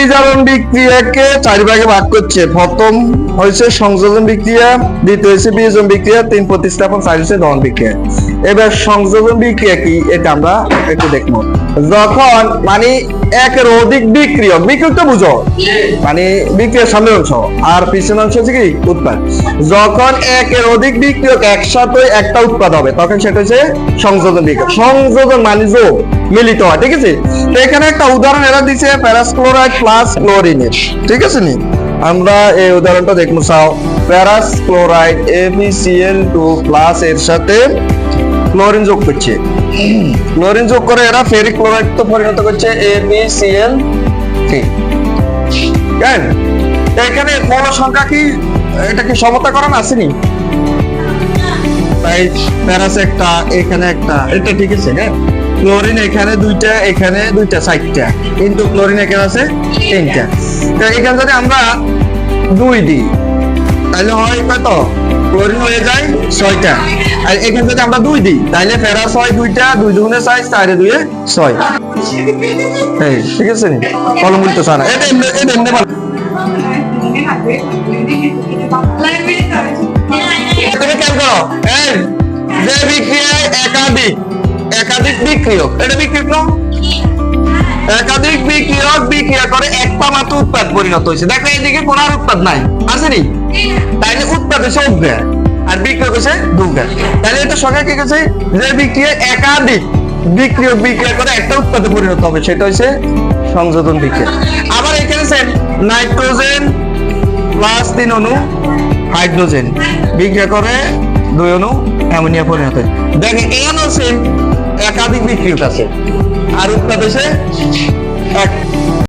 বিজারণ বিক্রিয়াকে চার ভাগে ভাগ করছে। প্রথম হয়েছে সংযোজন বিক্রিয়া, দ্বিতীয় হয়েছে বিয়োজন বিক্রিয়া, তিন প্রতিস্থাপন, চার হয়েছে দহন বিক্রিয়া। এবার সংযোজন বিক্রিয়া কি? এটা আমরা একটু দেখব। যখন মানে একের অধিক বিক্রিয়ক বিক্রিয়ক তো বুঝো। মানে বিক্রিয়ার সামনের অংশ, আর পিছনের অংশ হচ্ছে কি? উৎপাদ। যখন একের অধিক বিক্রিয়ক একসাথে একটা উৎপাদ হবে, তখন সেটা হচ্ছে সংযোজন বিক্রিয়া। সংযোজন মানে যোগ মিলিত হয়, ঠিক আছে? তো এখানে একটা উদাহরণ এরা দিছে, প্যারাসক্লোরাইড প্লাস ক্লোরিনের ঠিক আছে নি? আমরা এই উদাহরণটা দেখব। চাও প্যারাস ক্লোরাইড এবিসিএল টু প্লাস এর সাথে ক্লোরিন যোগ করছে। ক্লোরিন যোগ করে এরা ফেরিক ক্লোরাইড তো পরিণত করছে এবিসিএল থ্রি কেন? এখানে মৌল সংখ্যা কি, এটা কি সমতা করানো আসেনি তাই প্যারাস একটা, এখানে একটা, এটা ঠিক আছে হ্যাঁ ক্লোরিন এখানে দুইটা এখানে দুইটা চারটা কিন্তু ক্লোরিন এখানে আছে তিনটা তো এখানে যদি আমরা দুই দিই তাহলে হয় কত ক্লোরিন হয়ে যায় ছয়টা আর এখানে যদি আমরা দুই দিই তাহলে ফেরাস ছয় দুইটা দুই দুগুণে ছয় চারে দুয়ে ছয় এই ঠিক আছে কলম বলতে চায় এটা এমনি এটা এমনি একাধিক বিক্রিয়ক এটা বিক্রিয়ক না একাধিক বিক্রিয়ক বিক্রিয়া করে একটা মাত্র উৎপাদ পরিণত হয়েছে। দেখো এদিকে কোনো আর উৎপাদ নাই। আসেনি? তাইলে উৎপাদ হচ্ছে অজ্ঞা আর বিক্রিয়ক হচ্ছে দুর্গা তাহলে এটা সঙ্গে কি গেছে যে বিক্রিয়া একাধিক বিক্রিয়ক বিক্রিয়া করে একটা উৎপাদে পরিণত হবে, সেটা হচ্ছে সংযোজন বিক্রিয়া। আবার এখানে সেম নাইট্রোজেন প্লাস তিন অণু, হাইড্রোজেন। বিক্রিয়া করে দুই অণু, অ্যামোনিয়া পরিণত হয়। দেখেন এখানেও সেম একাধিক বিক্রেতা আছে। আর উত্তর দেশে এক।